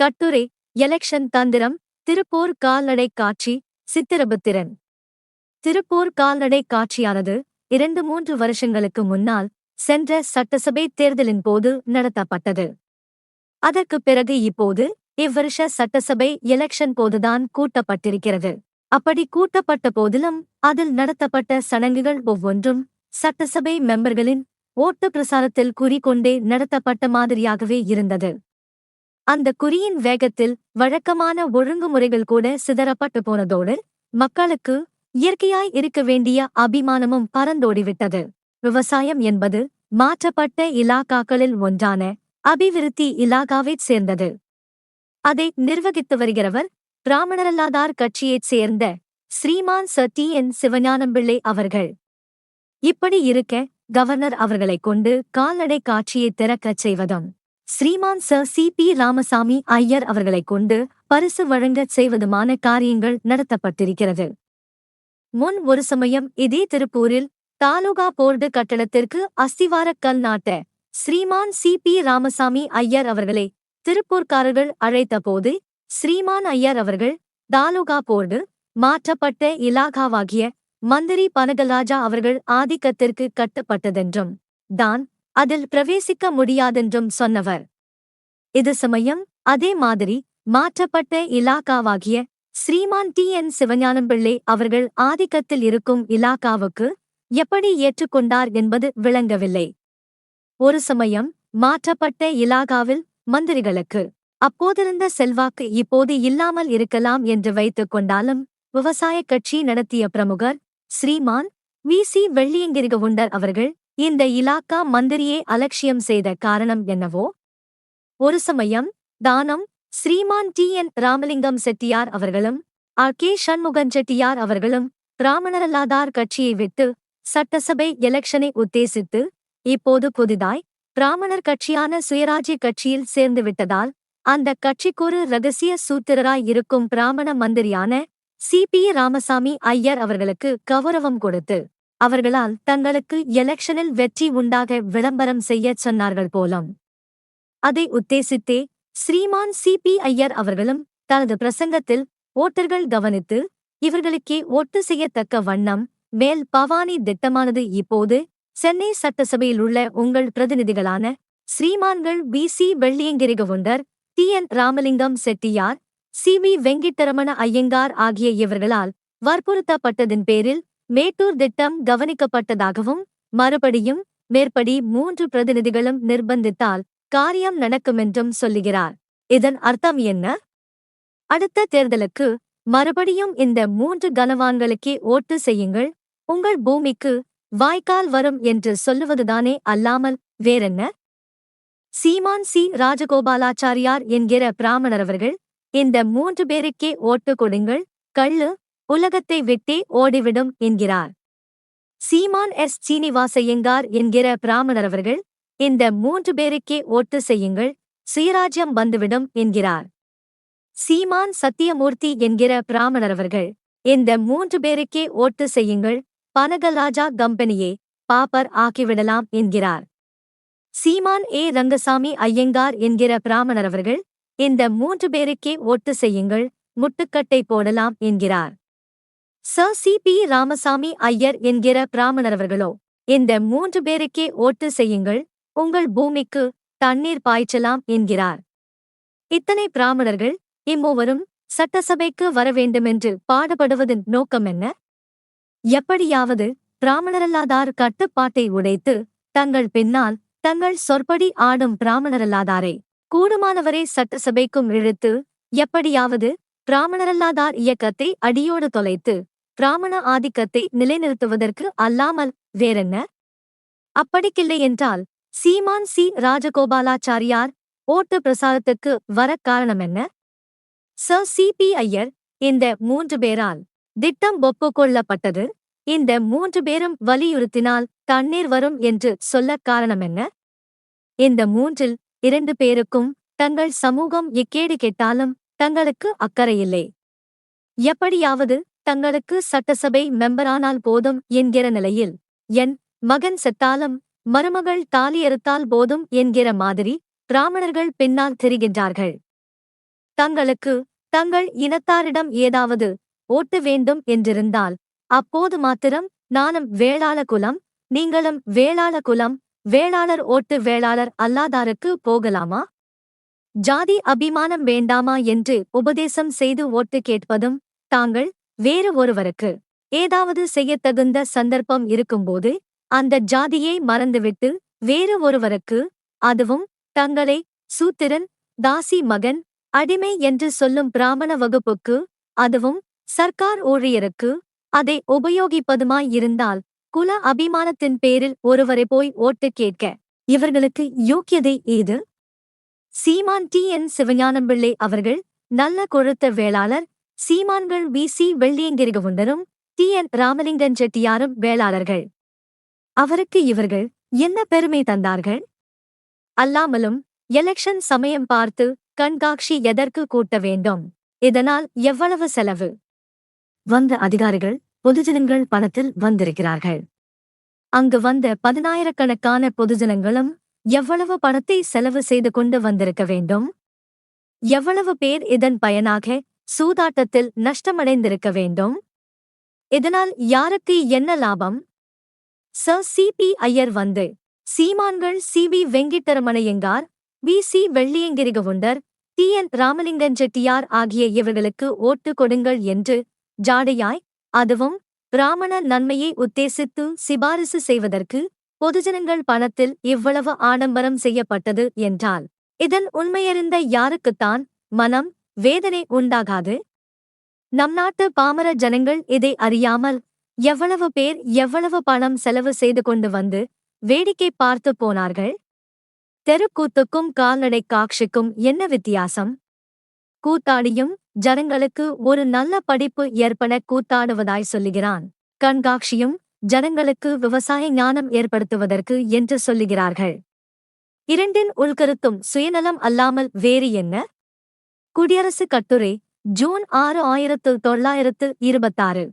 கட்டுரை எலெக்ஷன் தந்திரம் திருப்போர் கால்நடை காட்சி சித்திரபுத்திரன். திருப்போர் கால்நடை காட்சியானது இரண்டு மூன்று வருஷங்களுக்கு முன்னால் சென்ற சட்டசபை தேர்தலின் போது நடத்தப்பட்டது. அதற்குப் பிறகு இப்போது இவ்வருஷ சட்டசபை எலெக்ஷன் போதுதான் கூட்டப்பட்டிருக்கிறது. அப்படி கூட்டப்பட்ட போதிலும் அதில் நடத்தப்பட்ட சடங்குகள் ஒவ்வொன்றும் சட்டசபை மெம்பர்களின் ஓட்டு பிரசாரத்தில் குறிக்கொண்டே நடத்தப்பட்ட மாதிரியாகவே இருந்தது. அந்த குறியின் வேகத்தில் வழக்கமான ஒழுங்குமுறைகள் கூட சிதறப்பட்டு போனதோடு மக்களுக்கு இயற்கையாய் இருக்க வேண்டிய அபிமானமும் பறந்தோடிவிட்டது. விவசாயம் என்பது மாற்றப்பட்ட இலாக்காக்களில் ஒன்றான அபிவிருத்தி இலாகாவைச் சேர்ந்தது. அதை நிர்வகித்து வருகிறவர் பிராமணரல்லாதார் கட்சியைச் சேர்ந்த ஸ்ரீமான் சத்தி என். சிவஞானம்பிள்ளை அவர்கள். இப்படி இருக்க கவர்னர் அவர்களைக் கொண்டு கால்நடை காட்சியை திறக்கச் செய்வதும் ஸ்ரீமான் ச சி. பி. ராமசாமி ஐயர் அவர்களைக் கொண்டு பரிசு வழங்கச் செய்வதுமான காரியங்கள் நடத்தப்பட்டிருக்கிறது. முன் ஒரு சமயம் இதே திருப்பூரில் தாலுகா போர்டு கட்டடத்திற்கு அஸ்திவாரக் கல் நாட்ட ஸ்ரீமான் சி. பி. ராமசாமி ஐயர் அவர்களை திருப்பூர்காரர்கள் அழைத்தபோது ஸ்ரீமான் ஐயர் அவர்கள் தாலுகா போர்டு மாற்றப்பட்ட இலாகாவாகிய மந்திரி பனகலாஜா அவர்கள் ஆதிக்கத்திற்கு கட்டப்பட்டதென்றும் தான் அதில் பிரவேசிக்க முடியாதென்றும் சொன்னவர். இது சமயம் அதே மாதிரி மாற்றப்பட்ட இலாக்காவாகிய ஸ்ரீமான் டி. என். சிவஞானம் பிள்ளை அவர்கள் ஆதிக்கத்தில் இருக்கும் இலாக்காவுக்கு எப்படி ஏற்றுக்கொண்டார் என்பது விளங்கவில்லை. ஒரு சமயம் மாற்றப்பட்ட இலாகாவில் மந்திரிகளுக்கு அப்போதிருந்த செல்வாக்கு இப்போது இல்லாமல் இருக்கலாம் என்று வைத்துக் கொண்டாலும் விவசாயக் கட்சி நடத்திய பிரமுகர் ஸ்ரீமான் வி. சி. வெள்ளியங்கிரிகவுண்டர் அவர்கள் இந்த இலாக்கா மந்திரியை அலட்சியம் செய்த காரணம் என்னவோ? ஒரு சமயம் தானம் ஸ்ரீமான் டி. என். ராமலிங்கம் செட்டியார் அவர்களும் ஆர். கே. சண்முகன் செட்டியார் அவர்களும் பிராமணரல்லாதார் கட்சியை விட்டு சட்டசபை எலெக்ஷனை உத்தேசித்து இப்போது புதிதாய் பிராமணர் கட்சியான சுயராஜ்ய கட்சியில் சேர்ந்து விட்டதால் அந்த கட்சிக்கொரு ரகசிய சூத்திரராய் இருக்கும் பிராமண மந்திரியான சி. பி. ராமசாமி ஐயர் அவர்களுக்கு கௌரவம் கொடுத்து அவர்களால் தங்களுக்கு எலெக்ஷனில் வெற்றி உண்டாக விளம்பரம் செய்யச் சொன்னார்கள் போலும். அதை உத்தேசித்தே ஸ்ரீமான் சி பி ஐயர் அவர்களும் தனது பிரசங்கத்தில் ஓட்டர்கள் கவனித்து இவர்களுக்கே ஒட்டு செய்யத்தக்க வண்ணம் மேல் பவானி திட்டமானது இப்போது சென்னை சட்டசபையில் உள்ள உங்கள் பிரதிநிதிகளான ஸ்ரீமான்கள் V. C. Velliangiri Gounder T. N. Ramalingam Chettiar C. V. Venkataramana Iyengar ஆகிய இவர்களால் வற்புறுத்தப்பட்டதின் பேரில் மேட்டூர் திட்டம் கவனிக்கப்பட்டதாகவும் மறுபடியும் மேற்படி மூன்று பிரதிநிதிகளும் நிர்பந்தித்தால் காரியம் நடக்குமென்றும் சொல்லுகிறார். இதன் அர்த்தம் என்ன? அடுத்த தேர்தலுக்கு மறுபடியும் இந்த மூன்று கனவான்களுக்கே ஓட்டு செய்யுங்கள். உங்கள் பூமிக்கு வாய்க்கால் வரும் என்று சொல்லுவதுதானே அல்லாமல் வேறென்ன? சீமான் சி. ராஜகோபாலாச்சாரியார் என்கிற பிராமணரவர்கள் இந்த மூன்று பேருக்கே ஓட்டு கொடுங்கள். கள்ளு உலகத்தை விட்டே ஓடிவிடும் என்கிறார். சீமான் எஸ். சீனிவாசையங்கார் என்கிற பிராமணர் அவர்கள் இந்த மூன்று பேருக்கே ஓட்டு செய்யுங்கள் சுயராஜ்யம் வந்துவிடும் என்கிறார். சீமான் சத்தியமூர்த்தி என்கிற பிராமணரவர்கள் இந்த மூன்று பேருக்கே ஓட்டு செய்யுங்கள் பனகராஜா கம்பெனியே பாப்பர் ஆக்கிவிடலாம் என்கிறார். சீமான் ஏ. ரங்கசாமி ஐயங்கார் என்கிற பிராமணர் அவர்கள் இந்த மூன்று பேருக்கே ஓட்டு செய்யுங்கள் முட்டுக்கட்டை போடலாம் என்கிறார். ச. சி. பி. ராமசாமி ஐயர் என்கிற பிராமணரவர்களோ இந்த மூன்று பேருக்கே ஓட்டு செய்யுங்கள். உங்கள் பூமிக்கு தண்ணீர் பாய்ச்சலாம் என்கிறார். இத்தனை பிராமணர்கள் இம்மூவரும் சட்டசபைக்கு வரவேண்டுமென்று பாடுபடுவதன் நோக்கம் என்ன? எப்படியாவது பிராமணரல்லாதார் கட்டுப்பாட்டை உடைத்து தங்கள் பின்னால் தங்கள் சொற்படி ஆடும் பிராமணரல்லாதாரை கூடுமானவரை சட்டசபைக்கும் இழுத்து எப்படியாவது பிராமணரல்லாதார் இயக்கத்தை அடியோடு தொலைத்து பிராமண ஆதிக்கத்தை நிலைநிறுத்துவதற்கு அல்லாமல் வேறென்ன? அப்படிக்கில்லை என்றால் சீமான் சி. ராஜகோபாலாச்சாரியார் ஓட்டு பிரசாரத்துக்கு வர காரணமென்ன? ச சி. பி. ஐயர் இந்த மூன்று பேரால் திட்டம் ஒப்புக்கொள்ளப்பட்டது. இந்த மூன்று பேரும் வலியுறுத்தினால் தண்ணீர் வரும் என்று சொல்ல காரணமென்ன? இந்த மூன்றில் இரண்டு பேருக்கும் தங்கள் சமூகம் எக்கேடு கேட்டாலும் தங்களுக்கு அக்கறையில்லை. எப்படியாவது தங்களுக்கு சட்டசபை மெம்பரானால் போதும் என்கிற நிலையில் என் மகன் செத்தாலும் மருமகள் தாலியறுத்தால் போதும் என்கிற மாதிரி பிராமணர்கள் பின்னால் தெரிகின்றார்கள். தங்களுக்கு தங்கள் இனத்தாரிடம் ஏதாவது ஓட்டு வேண்டும் என்றிருந்தால் அப்போது மாத்திரம் நானும் வேளாள குலம் நீங்களும் வேளாள குலம் வேளாளர் ஓட்டு வேளாளர் அல்லாதாருக்கு போகலாமா? ஜாதி அபிமானம் வேண்டாமா என்று உபதேசம் செய்து ஓட்டு கேட்பதும் தாங்கள் வேறு ஒருவருக்கு ஏதாவது செய்யத்தகுந்த சந்தர்ப்பம் இருக்கும்போது அந்த ஜாதியை மறந்துவிட்டு வேறு ஒருவருக்கு அதுவும் தங்களை சூத்திரன் தாசி மகன் அடிமை என்று சொல்லும் பிராமண வகுப்புக்கு அதுவும் சர்க்கார் ஊழியருக்கு அதை உபயோகிப்பதுமாய் இருந்தால் குல அபிமானத்தின் பேரில் ஒருவரை போய் ஓட்டு கேட்க இவர்களுக்கு யோக்கியதை ஏது சீமான் டி. என். சிவஞானம் பிள்ளை அவர்கள் நல்ல கொழுத்த வேளாளர் சீமான்கள் வி. சி. வெள்ளியங்கிரிகவுண்டரும் டி. என். ராமலிங்கன் செட்டியாரும் வேளாளர்கள். அவருக்கு இவர்கள் என்ன பெருமை தந்தார்கள்? அல்லாமலும் எலெக்ஷன் சமயம் பார்த்து கண்காட்சி எதற்கு கூட்ட வேண்டும்? இதனால் எவ்வளவு செலவு? வந்த அதிகாரிகள் பொதுஜனங்கள் பணத்தில் வந்திருக்கிறார்கள். அங்கு வந்த பதினாயிரக்கணக்கான பொதுஜனங்களும் எவ்வளவு பணத்தை செலவு செய்து கொண்டு வந்திருக்க வேண்டும்? எவ்வளவு பேர் இதன் பயனாக சூதாட்டத்தில் நஷ்டமடைந்திருக்க வேண்டும்? இதனால் யாருக்கு என்ன லாபம்? ச சி பி ஐயர் வந்து சீமான்கள் C V Venkataramana Iyengar V C Velliangiri Gounder T N Ramalingan Chettiar ஆகிய இவர்களுக்கு ஓட்டு கொடுங்கள் என்று ஜாடையாய் அதுவும் பிராமண நன்மையை உத்தேசித்து சிபாரிசு செய்வதற்கு பொதுஜனங்கள் பணத்தில் இவ்வளவு ஆடம்பரம் செய்யப்பட்டது என்றால் இதன் உண்மையறிந்த யாருக்குத்தான் மனம் வேதனை உண்டாகாது? நம் நாட்டு பாமர ஜனங்கள் இதை அறியாமல் எவ்வளவு பேர் எவ்வளவு பணம் செலவு செய்து கொண்டு வந்து வேடிக்கை பார்த்து போனார்கள்? தெருக்கூத்துக்கும் கால்நடை காட்சிக்கும் என்ன வித்தியாசம்? கூத்தாடியும் ஜனங்களுக்கு ஒரு நல்ல படிப்பு ஏற்பட கூத்தாடுவதாய் சொல்லுகிறான். கண்காட்சியும் ஜனங்களுக்கு விவசாய ஞானம் ஏற்படுத்துவதற்கு என்று சொல்லுகிறார்கள். இரண்டின் உள்கருத்தும் சுயநலம் அல்லாமல் வேறு என்ன? குடியரசு கட்டுரை ஜூன் ஆறு ஆயிரத்து தொள்ளாயிரத்து இருபத்தாறு.